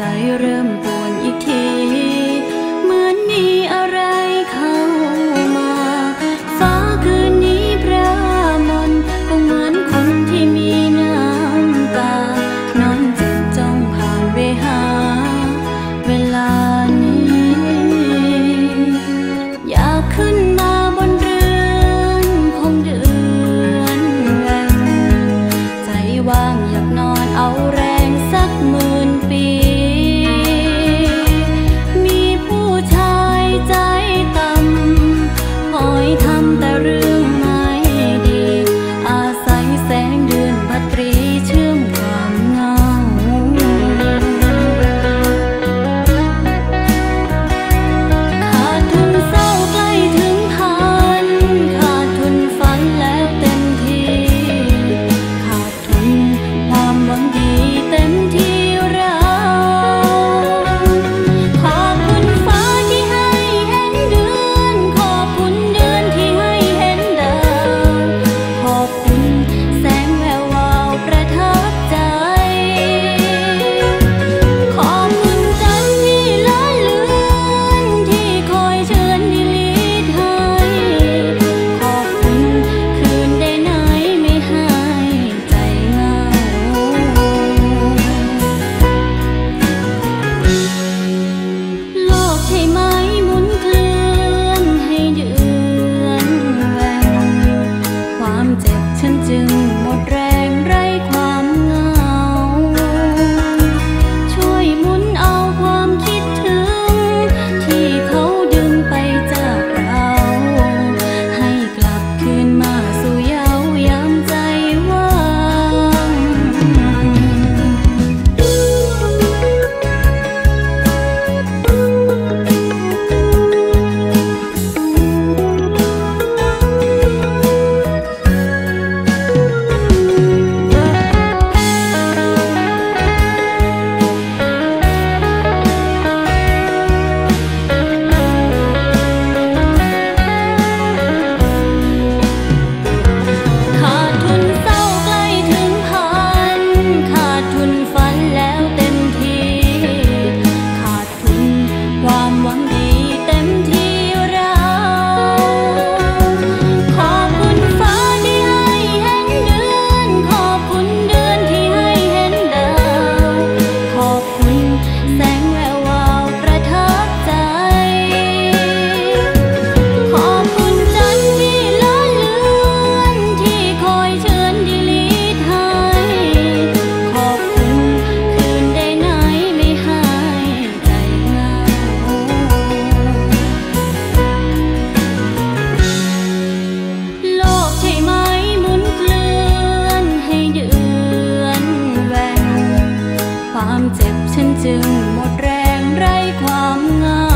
ใจเริ่มป่วนอีกที เจ็บฉันจึงหมดแรงไร้ความงาม